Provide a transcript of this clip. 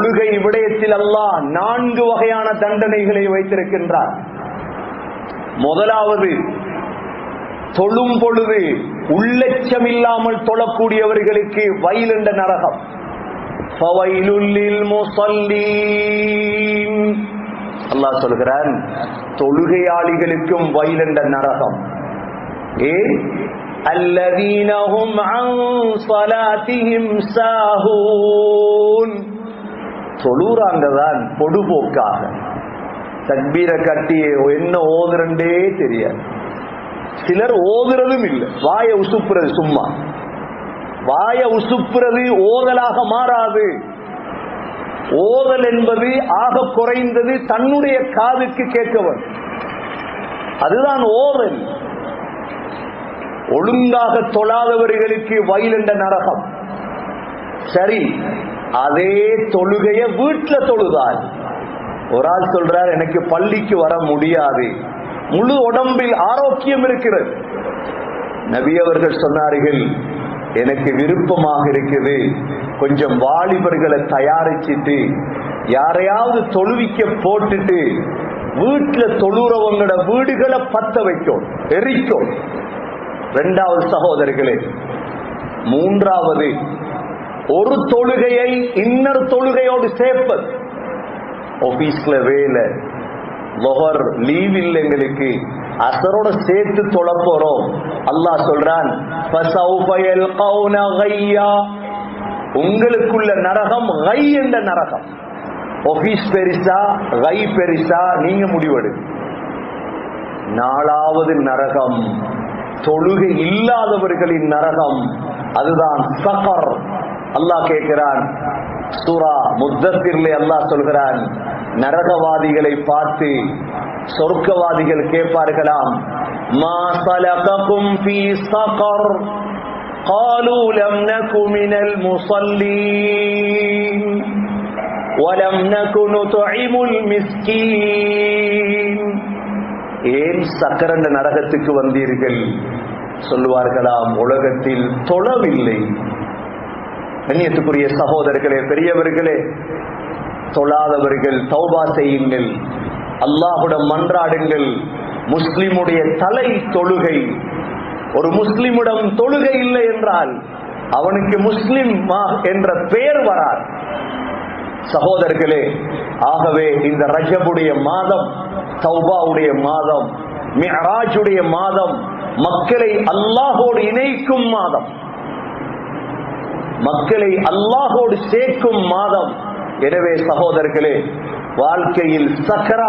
தொழுகை விடயத்தில் அல்லாஹ் நான்கு வகையான தண்டனைகளை வைத்திருக்கின்றார். முதலாவது தொழும் பொழுது உள்ளச்சம் இல்லாமல் தொழக்கூடியவர்களுக்கு வயலுண்ட நரகம். அல்லாஹ் சொல்கிறான் தொழுகையாளிகளுக்கும் வயலுண்ட நரகம். ஏ? அல்லதீனஹும் அன் ஸலாத்திஹிம் சாஹூன் சொல்லுறாங்கதான் பொடுபோக்காக. தக்பீரை கட்டி என்ன ஓதுறண்டே தெரியாது. சிலர் ஓதுறதும் இல்லை. வாய உசுப்புறது சும்மா. வாய உசுப்புறது ஓதலாக மாறாது. ஓதல் என்பது ஆக குறைந்தது தன்னுடைய காதுக்கு கேட்கவர் அதுதான் ஓதல். ஒழுங்காக தொழாதவர்களுக்கு வயலண்ட நரகம். சரி. அதே தொழுகைய வீட்டுல தொழுதார். ஒரு ஆள் சொல்றார் எனக்கு பள்ளிக்கு வர முடியாது. முழு உடம்பில் ஆரோக்கியம் இருக்கிறது. நபி அவர்கள் சொன்னார்கள் எனக்கு விருப்பமாக இருக்குது. கொஞ்சம் வாலிபர்களை தயாரிச்சிட்டு யாரையாவது தொழுவிக்க போட்டுட்டு வீட்டுல தொழுறவங்களோட வீடுகளை பத்த வைக்கும் எரிக்கும் இரண்டாவது சகோதரர்களே மூன்றாவது ஒரு தொழுகையை இன்னர் தொழுகையோடு சேர்ப்பது. ஆபீஸ்ல வேலை. லொஹர் லீவ் இல்லை எங்களுக்கு. அசரோட சேர்த்து தொழ போறோம். அல்லாஹ் சொல்றான் உங்களுக்குள்ள நரகம் கை என்ற நரகம். ஒபீஸ் பெரிசா கை பெரிசா நீங்க முடிவெடு. நாலாவது நரகம். தொழுகை இல்லாதவர்களின் நரகம். அதுதான் சஃபர். அல்லாஹ் கேட்கிறான் சூரா முத்தத்திலே அல்லாஹ் சொல்கிறான் நரகவாதிகளை பார்த்து சொர்க்கவாதிகள் கேட்பார்களாம் மா சலககும் ஃபீ சகர் قالوا لم نك من المصلين ولم نك نطعم المسكين ஏன் சக்கரண்ட நரகத்துக்கு வந்தீர்கள் சொல்லுவார்களாம் உலகத்தில் தொழவில்லை கண்ணியத்துக்குரிய சகோதரர்களே பெரியவர்களே தொழாதவர்கள் தௌபா செய்யுங்கள். அல்லாஹுடன் மன்றாடுங்கள். முஸ்லிமுடைய தலை தொழுகை. ஒரு முஸ்லிமிடம் தொழுகை இல்லை என்றால் அவனுக்கு முஸ்லிம் என்ற பெயர் வரார் சகோதரர்களே ஆகவே இந்த ரஜபுடைய மாதம் சௌபாவுடைய மாதம் மிஹராஜுடைய மாதம் மக்களை அல்லாஹோடு இணைக்கும் மாதம். மக்களை அல்லாஹோடு சேர்க்கும் மாதம். எனவே சகோதரர்களே வாழ்க்கையில் சக்கரா